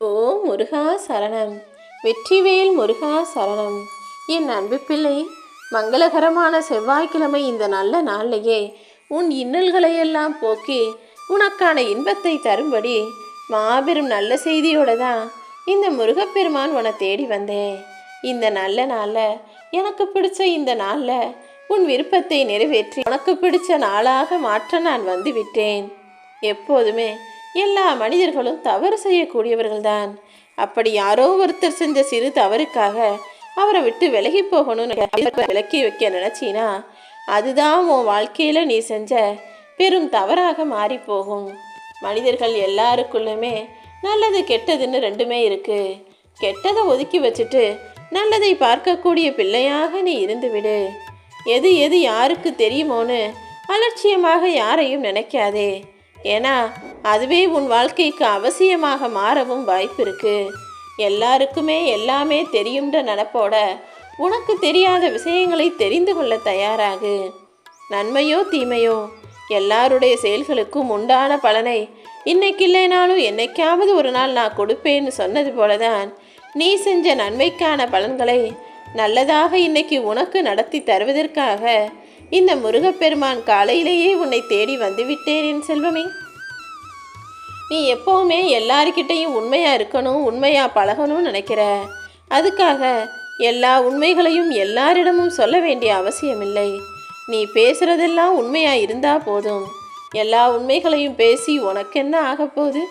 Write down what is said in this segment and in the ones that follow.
ஓ முருகா சரணம். வெற்றிவேல் முருகா சரணம். என் அன்பு பிள்ளை மங்களகரமான செவ்வாய்க்கிழமை இந்த நல்ல நாளிலேயே. உன் இன்னல்களையெல்லாம் போக்கி உனக்கான இன்பத்தை தரும்படி மாபெரும் நல்ல செய்தியோட தான் இந்த முருகப்பெருமான் உன்னை தேடி வந்தேன் இந்த நல்ல நாளில் எனக்கு பிடிச்ச இந்த நாளில் உன் விருப்பத்தை நிறைவேற்றி உனக்கு பிடிச்ச நாளாக மாற்ற நான் வந்து விட்டேன். எப்போதுமே எல்லா மனிதர்களும் தவறு செய்யக்கூடியவர்கள்தான். அப்படி யாரோ ஒருத்தர் செஞ்ச சிறு தவறுக்காக அவரை விட்டு விலகி போகணும்னு விலக்கி வைக்க நினச்சினா அதுதான் உன் வாழ்க்கையில் நீ செஞ்ச பெரும் தவறாக மாறி போகும் மனிதர்கள் எல்லாருக்குள்ளுமே நல்லது கெட்டதுன்னு ரெண்டுமே இருக்கு. கெட்டதை ஒதுக்கி வச்சுட்டு நல்லதை பார்க்கக்கூடிய பிள்ளையாக நீ இருந்துவிடு எது எது யாருக்கு தெரியுமோன்னு அலட்சியமாக யாரையும் நினைக்காதே. ஏன்னா அதுவே உன் வாழ்க்கைக்கு அவசியமாக மாறவும் வாய்ப்பு இருக்கு எல்லாருக்குமே எல்லாமே தெரியுன்ற நினப்போட உனக்கு தெரியாத விஷயங்களை தெரிந்து கொள்ள தயாராகு. நன்மையோ தீமையோ எல்லாருடைய செயல்களுக்கும் உண்டான பலனை இன்னைக்கு இல்லைனாலும் என்னைக்காவது ஒரு நாள் நான் கொடுப்பேன்னு சொன்னது போலதான் நீ செஞ்ச நன்மைக்கான பலன்களை நல்லதாக இன்னைக்கு உனக்கு நடத்தி தருவதற்காக இந்த முருகப்பெருமான் காலையிலேயே உன்னை தேடி வந்துவிட்டேன் என் செல்வமே. நீ எப்போவுமே எல்லாருக்கிட்டையும் உண்மையாக இருக்கணும் உண்மையாக பழகணும்னு நினைக்கிற. அதுக்காக எல்லா உண்மைகளையும் எல்லாரிடமும் சொல்ல வேண்டிய அவசியமில்லை. நீ பேசுகிறதெல்லாம் உண்மையாக இருந்தால் போதும். எல்லா உண்மைகளையும் பேசி உனக்கென்ன ஆகப் போகுது?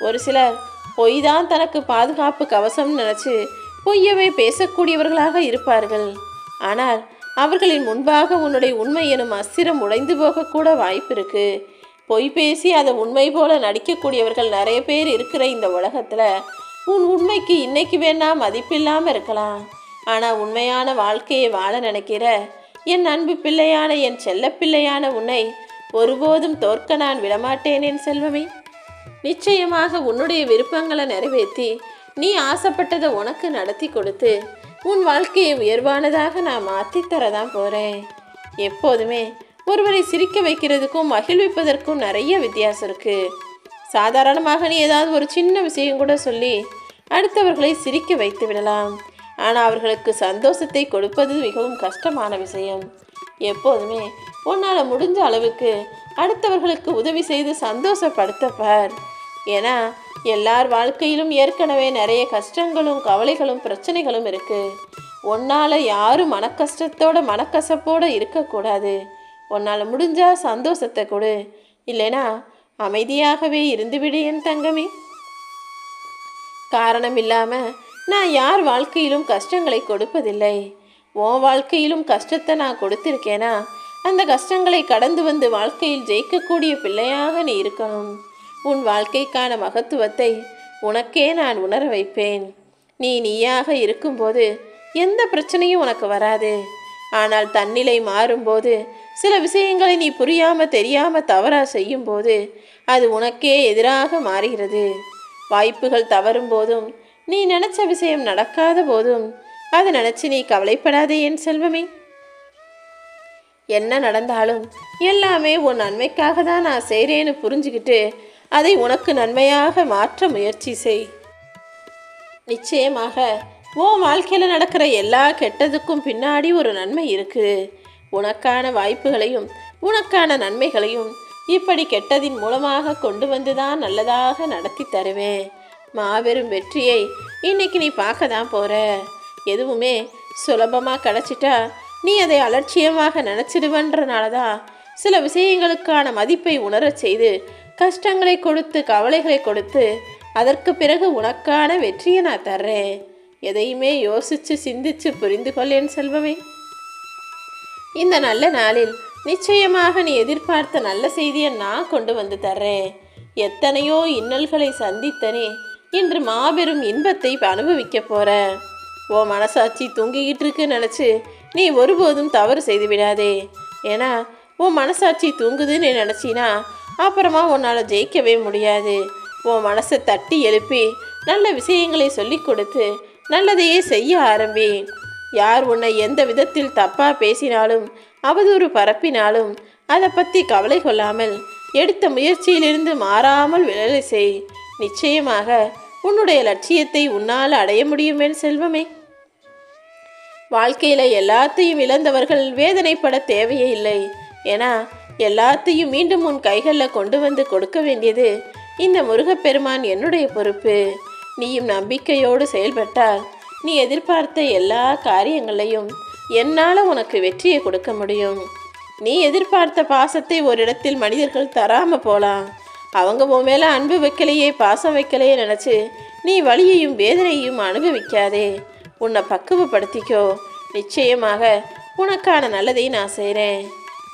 ஒரு சிலர் பொய் தான் தனக்கு பாதுகாப்பு கவசம்னு நினச்சி பொய்யவே பேசக்கூடியவர்களாக இருப்பார்கள். ஆனால் அவர்களின் முன்பாக உன்னுடைய உண்மை எனும் அஸ்திரம் உடைந்து போகக்கூட வாய்ப்பிருக்கு. பொய் பேசி அதை உண்மை போல நடிக்கக்கூடியவர்கள் நிறைய பேர் இருக்கிற இந்த உலகத்தில் உன் உண்மைக்கு இன்னைக்கு வேணா மதிப்பில்லாமல் இருக்கலாம். ஆனால் உண்மையான வாழ்க்கையை வாழ நினைக்கிற என் அன்பு பிள்ளையான என் செல்ல பிள்ளையான உன்னை ஒருபோதும் தோற்க நான் விடமாட்டேன் என் செல்வமே. நிச்சயமாக உன்னுடைய விருப்பங்களை நிறைவேற்றி நீ ஆசைப்பட்டதை உனக்கு நடத்தி கொடுத்து உன் வாழ்க்கையை உயர்வானதாக நான் மாற்றித்தரதான் போகிறேன் எப்போதுமே ஒருவரை சிரிக்க வைக்கிறதுக்கும் மகிழ்விப்பதற்கும் நிறைய வித்தியாசம் இருக்குது சாதாரணமாக நீ ஏதாவது ஒரு சின்ன விஷயம் கூட சொல்லி அடுத்தவர்களை சிரிக்க வைத்து விடலாம். ஆனால் அவர்களுக்கு சந்தோஷத்தை கொடுப்பது மிகவும் கஷ்டமான விஷயம். எப்போதுமே உன்னால் முடிஞ்ச அளவுக்கு அடுத்தவர்களுக்கு உதவி செய்து சந்தோஷப்படுத்தப்பார் ஏன்னா எல்லார் வாழ்க்கையிலும் ஏற்கனவே நிறைய கஷ்டங்களும் கவலைகளும் பிரச்சனைகளும் இருக்கு. உன்னால் யாரும் மனக்கஷ்டத்தோட மனக்கசப்போட இருக்கக்கூடாது. உன்னால் முடிஞ்சா சந்தோஷத்தை கொடு. இல்லைனா அமைதியாகவே இருந்துவிடு என் தங்கமே. காரணம் இல்லாமல் நான் யார் வாழ்க்கையிலும் கஷ்டங்களை கொடுப்பதில்லை. உன் வாழ்க்கையிலும் கஷ்டத்தை நான் கொடுத்திருக்கேனா? அந்த கஷ்டங்களை கடந்து வந்து வாழ்க்கையில் ஜெயிக்கக்கூடிய பிள்ளையாக நீ இருக்கணும். உன் வாழ்க்கைக்கான மகத்துவத்தை உனக்கே நான் உணர வைப்பேன். நீ நீயாக இருக்கும்போது எந்த பிரச்சனையும் உனக்கு வராது. ஆனால் தன்னிலை மாறும்போது சில விஷயங்களை நீ புரியாமல் தெரியாமல் தவறாக செய்யும்போது அது உனக்கே எதிராக மாறுகிறது. வாய்ப்புகள் தவறும் போதும் நீ நினச்ச விஷயம் நடக்காத போதும் அதை நினச்சி நீ கவலைப்படாதே என் செல்வமே. என்ன நடந்தாலும் எல்லாமே உன் நன்மைக்காக தான் நான் செய்கிறேன்னு புரிஞ்சுக்கிட்டு அதை உனக்கு நன்மையாக மாற்ற முயற்சி செய். நிச்சயமாக உன் வாழ்க்கையில் நடக்கிற எல்லா கெட்டதுக்கும் பின்னாடி ஒரு நன்மை இருக்குது உனக்கான வாய்ப்புகளையும் உனக்கான நன்மைகளையும் இப்படி கெட்டதின் மூலமாக கொண்டு வந்து தான் நல்லதாக நடத்தி தருவேன். மாபெரும் வெற்றியை இன்னைக்கு நீ பார்க்க தான் போகிற எதுவுமே சுலபமாக கிடச்சிட்டா நீ அதை அலட்சியமாக நினச்சிடுவன்றனால தான் சில விஷயங்களுக்கான மதிப்பை உணரச் செய்து கஷ்டங்களை கொடுத்து கவலைகளை கொடுத்து அதற்கு பிறகு உனக்கான வெற்றியை நான் தர்றேன். எதையுமே யோசித்து சிந்திச்சு புரிந்து கொள்ளேன் செல்வமே. இந்த நல்ல நாளில் நிச்சயமாக நீ எதிர்பார்த்த நல்ல செய்தியை நான் கொண்டு வந்து தர்றேன். எத்தனையோ இன்னல்களை சந்தித்தனே இன்று மாபெரும் இன்பத்தை அனுபவிக்க போற. ஓ மனசாட்சி தூங்கிக்கிட்டு இருக்கு நினச்சி நீ ஒருபோதும் தவறு செய்து விடாதே. ஏன்னா உன் மனசாட்சி தூங்குதுன்னு நினச்சினா அப்புறமா உன்னால் ஜெயிக்கவே முடியாது. உன் மனசை தட்டி எழுப்பி நல்ல விஷயங்களை சொல்லி கொடுத்து நல்லதையே செய்ய ஆரம்பி யார் உன்னை எந்த விதத்தில் தப்பாக பேசினாலும் அவதூறு பரப்பினாலும் அதை பற்றி கவலை கொள்ளாமல் எடுத்த முயற்சியிலிருந்து மாறாமல் வேலை செய். நிச்சயமாக உன்னுடைய லட்சியத்தை உன்னால் அடைய முடியுமே செல்வமே. வாழ்க்கையில் எல்லாத்தையும் இழந்தவர்கள் வேதனைப்பட தேவையே இல்லை. ஏன்னா எல்லாத்தையும் மீண்டும் உன் கைகளில் கொண்டு வந்து கொடுக்க வேண்டியது இந்த முருகப்பெருமான் என்னுடைய பொறுப்பு. நீயும் நம்பிக்கையோடு செயல்பட்டால் நீ எதிர்பார்த்த எல்லா காரியங்களையும் என்னால் உனக்கு வெற்றியை கொடுக்க முடியும். நீ எதிர்பார்த்த பாசத்தை ஒரு இடத்தில் மனிதர்கள் தராமல் போகலாம். அவங்க உன் மேலே அன்பு வைக்கலையே பாசம் வைக்கலையே நினச்சி நீ வலியையும் வேதனையும் அனுபவிக்காதே. உன்னை பக்குவப்படுத்திக்கோ. நிச்சயமாக உனக்கான நல்லதை நான் செய்கிறேன்.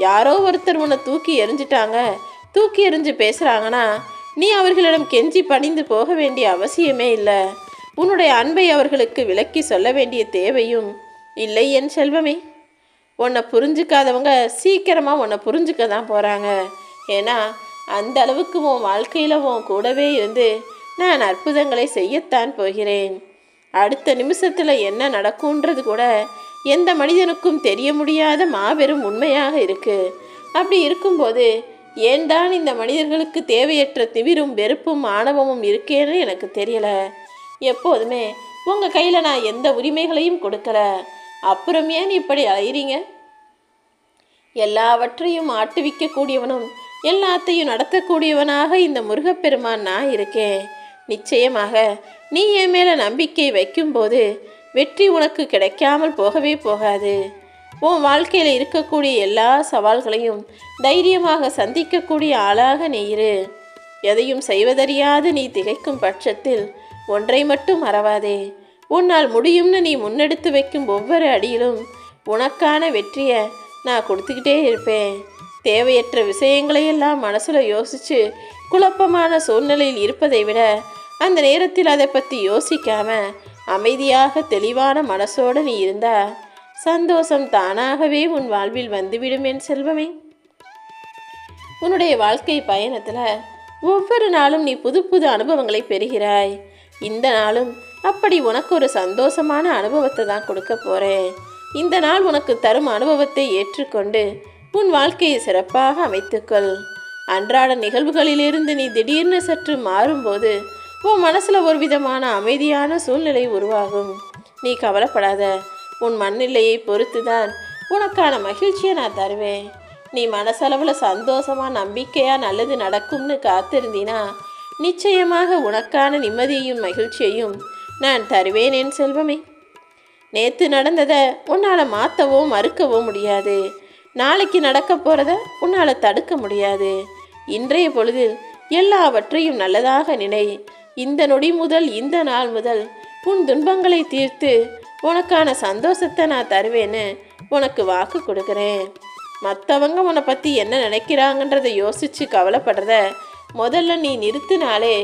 யாரோ ஒருத்தர் உன்னை தூக்கி எறிஞ்சிட்டாங்க. தூக்கி எறிஞ்சு பேசுகிறாங்கன்னா நீ அவர்களிடம் கெஞ்சி பணிந்து போக வேண்டிய அவசியமே இல்லை. உன்னுடைய அன்பை அவர்களுக்கு விளக்கி சொல்ல வேண்டிய தேவையும் இல்லை என் செல்வமே. உன்னை புரிஞ்சுக்காதவங்க சீக்கிரமாக உன்னை புரிஞ்சுக்க தான் போகிறாங்க ஏன்னா அந்த அளவுக்கு உன் வாழ்க்கையில் உன் கூடவே இருந்து நான் அற்புதங்களை செய்யத்தான் போகிறேன். அடுத்த நிமிஷத்தில் என்ன நடக்கும்ன்றது கூட எந்த மனிதனுக்கும் தெரிய முடியாத மாபெரும் உண்மையாக இருக்கு. அப்படி இருக்கும்போது ஏன் தான் இந்த மனிதர்களுக்கு தேவையற்ற திவிரும் வெறுப்பும் ஆணவமும் இருக்கேன்னு எனக்கு தெரியல. எப்போதுமே உங்கள் கையில் நான் எந்த உரிமைகளையும் கொடுக்கல. அப்புறம் ஏன் இப்படி அலையிறீங்க? எல்லாவற்றையும் ஆட்டுவிக்கக்கூடியவனும் எல்லாத்தையும் நடத்தக்கூடியவனாக இந்த முருகப்பெருமான் நான் இருக்கேன். நிச்சயமாக நீ என் மேலே நம்பிக்கை வைக்கும்போது வெற்றி உனக்கு கிடைக்காமல் போகவே போகாது. உன் வாழ்க்கையில் இருக்கக்கூடிய எல்லா சவால்களையும் தைரியமாக சந்திக்கக்கூடிய ஆளாக நீ இரு. எதையும் செய்வதறியாது நீ திகைக்கும் பட்சத்தில் ஒன்றை மட்டும் மறவாதே. உன்னால் முடியும்னு நீ முன்னெடுத்து வைக்கும் ஒவ்வொரு அடியிலும் உனக்கான வெற்றியை நான் கொடுத்துக்கிட்டே இருப்பேன். தேவையற்ற விஷயங்களையெல்லாம் மனசில் யோசித்து குழப்பமான சூழ்நிலையில் இருப்பதை விட அந்த நேரத்தில் அதை பற்றி யோசிக்காமல் அமைதியாக தெளிவான மனசோடு நீ இருந்தா சந்தோஷம் தானாகவே உன் வாழ்வில் வந்துவிடும் என் செல்வமே. உன்னுடைய வாழ்க்கை பயணத்தில் ஒவ்வொரு நாளும் நீ புது புது அனுபவங்களை பெறுகிறாய். இந்த நாளும் அப்படி உனக்கு ஒரு சந்தோஷமான அனுபவத்தை தான் கொடுக்க போகிறேன் இந்த நாள் உனக்கு தரும் அனுபவத்தை ஏற்றுக்கொண்டு உன் வாழ்க்கையை சிறப்பாக அமைத்துக்கொள். அன்றாட நிகழ்வுகளிலிருந்து நீ திடீர்னு சற்று மாறும்போது உன் மனசில் ஒரு விதமான அமைதியான சூழ்நிலை உருவாகும். நீ கவலைப்படாத. உன் மண்ணிலையை பொறுத்து தான் உனக்கான மகிழ்ச்சியை நான் தருவேன். நீ மனசளவில் சந்தோஷமாக நம்பிக்கையாக நல்லது நடக்கும்னு காத்திருந்தினா நிச்சயமாக உனக்கான நிம்மதியையும் மகிழ்ச்சியையும் நான் தருவேன் என் செல்வமே. நேற்று நடந்ததை உன்னால் மாற்றவோ மறுக்கவோ முடியாது. நாளைக்கு நடக்க போகிறத உன்னால் தடுக்க முடியாது. இன்றைய பொழுதில் எல்லாவற்றையும் நல்லதாக நினை. இந்த நொடி முதல் இந்த நாள் முதல் உன் துன்பங்களை தீர்த்து உனக்கான சந்தோஷத்தை நான் தருவேன்னு உனக்கு வாக்கு கொடுக்குறேன். மற்றவங்க உன்னை பற்றி என்ன நினைக்கிறாங்கன்றதை யோசித்து கவலைப்படுறத முதல்ல நீ நிறுத்தினாலே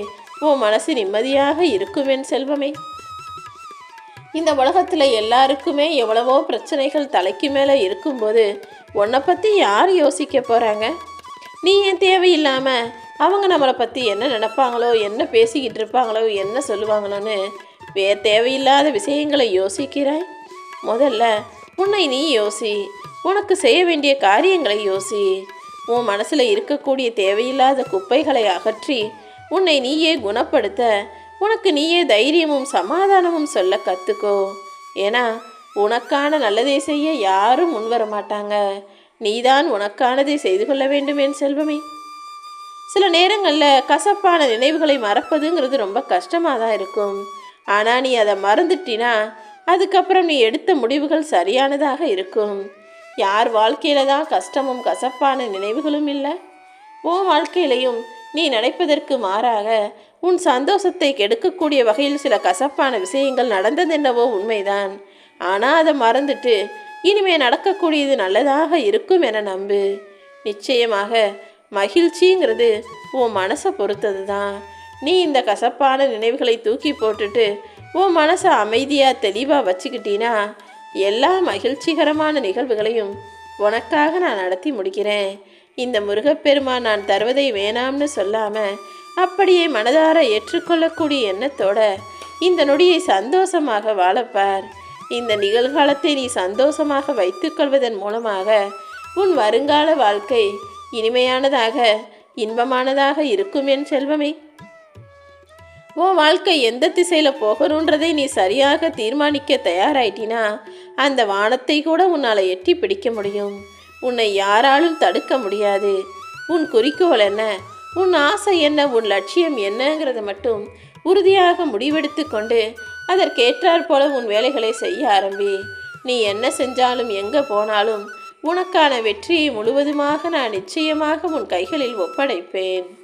உன் மனசு நிம்மதியாக இருக்குவேன் செல்வமே. இந்த உலகத்தில் எல்லாருக்குமே எவ்வளவோ பிரச்சனைகள் தலைக்கு மேலே இருக்கும்போது உன்னை பற்றி யார் யோசிக்க போகிறாங்க நீ ஏன் தேவையில்லாமல் அவங்க நம்மளை பற்றி என்ன நினப்பாங்களோ என்ன பேசிக்கிட்டு இருப்பாங்களோ என்ன சொல்லுவாங்களோன்னு வே தேவையில்லாத விஷயங்களை யோசிக்கிறாய் முதல்ல உன்னை நீ யோசி. உனக்கு செய்ய வேண்டிய காரியங்களை யோசி. உன் மனசில் இருக்கக்கூடிய தேவையில்லாத குப்பைகளை அகற்றி உன்னை நீயே குணப்படுத்த உனக்கு நீயே தைரியமும் சமாதானமும் சொல்ல கற்றுக்கோ ஏன்னா உனக்கான நல்லதை செய்ய யாரும் முன்வர மாட்டாங்க நீதான் உனக்கானதை செய்து கொள்ள வேண்டும் என் செல்வமே. சில நேரங்களில் கசப்பான நினைவுகளை மறப்பதுங்கிறது ரொம்ப கஷ்டமாக தான் இருக்கும். ஆனால் நீ அதை மறந்துட்டினா அதுக்கப்புறம் நீ எடுத்த முடிவுகள் சரியானதாக இருக்கும். யார் வாழ்க்கையில தான் கஷ்டமும் கசப்பான நினைவுகளும் இல்லை? உன் வாழ்க்கையிலையும் நீ நினைப்பதற்கு மாறாக உன் சந்தோஷத்தை கெடுக்கக்கூடிய வகையில் சில கசப்பான விஷயங்கள் நடந்ததென்னவோ உண்மைதான். ஆனால் அதை மறந்துட்டு இனிமே நடக்கக்கூடியது நல்லதாக இருக்கும் என நம்பு. நிச்சயமாக மகிழ்ச்சிங்கிறது உன் மனசை பொறுத்தது தான் நீ இந்த கசப்பான நினைவுகளை தூக்கி போட்டுட்டு உன் மனசை அமைதியாக தெளிவாக வச்சுக்கிட்டீன்னா எல்லா மகிழ்ச்சிகரமான நிகழ்வுகளையும் உனக்காக நான் நடத்தி முடிக்கிறேன். இந்த முருகப்பெருமான் நான் தருவதை வேணாம்னு சொல்லாமல் அப்படியே மனதார ஏற்றுக்கொள்ளக்கூடிய எண்ணத்தோட இந்த நொடியை சந்தோஷமாக வாழப்பார். இந்த நிகழ்காலத்தை நீ சந்தோஷமாக வைத்துக்கொள்வதன் மூலமாக உன் வருங்கால வாழ்க்கை இனிமையானதாக இன்பமானதாக இருக்கும் என் செல்வமே. உன் வாழ்க்கை எந்த திசையில் போகணுன்றதை நீ சரியாக தீர்மானிக்க தயாராயிட்டினா அந்த வானத்தை கூட உன்னால் எட்டி பிடிக்க முடியும். உன்னை யாராலும் தடுக்க முடியாது. உன் குறிக்கோள் என்ன? உன் ஆசை என்ன? உன் லட்சியம் என்னங்கிறத மட்டும் உறுதியாக முடிவெடுத்து கொண்டு அதற்கேற்றாற் போல உன் வேலைகளை செய்ய ஆரம்பி. நீ என்ன செஞ்சாலும் எங்கே போனாலும் உனக்கான வெற்றியை முழுவதுமாக நான் நிச்சயமாக உன் கைகளில் ஒப்படைப்பேன்.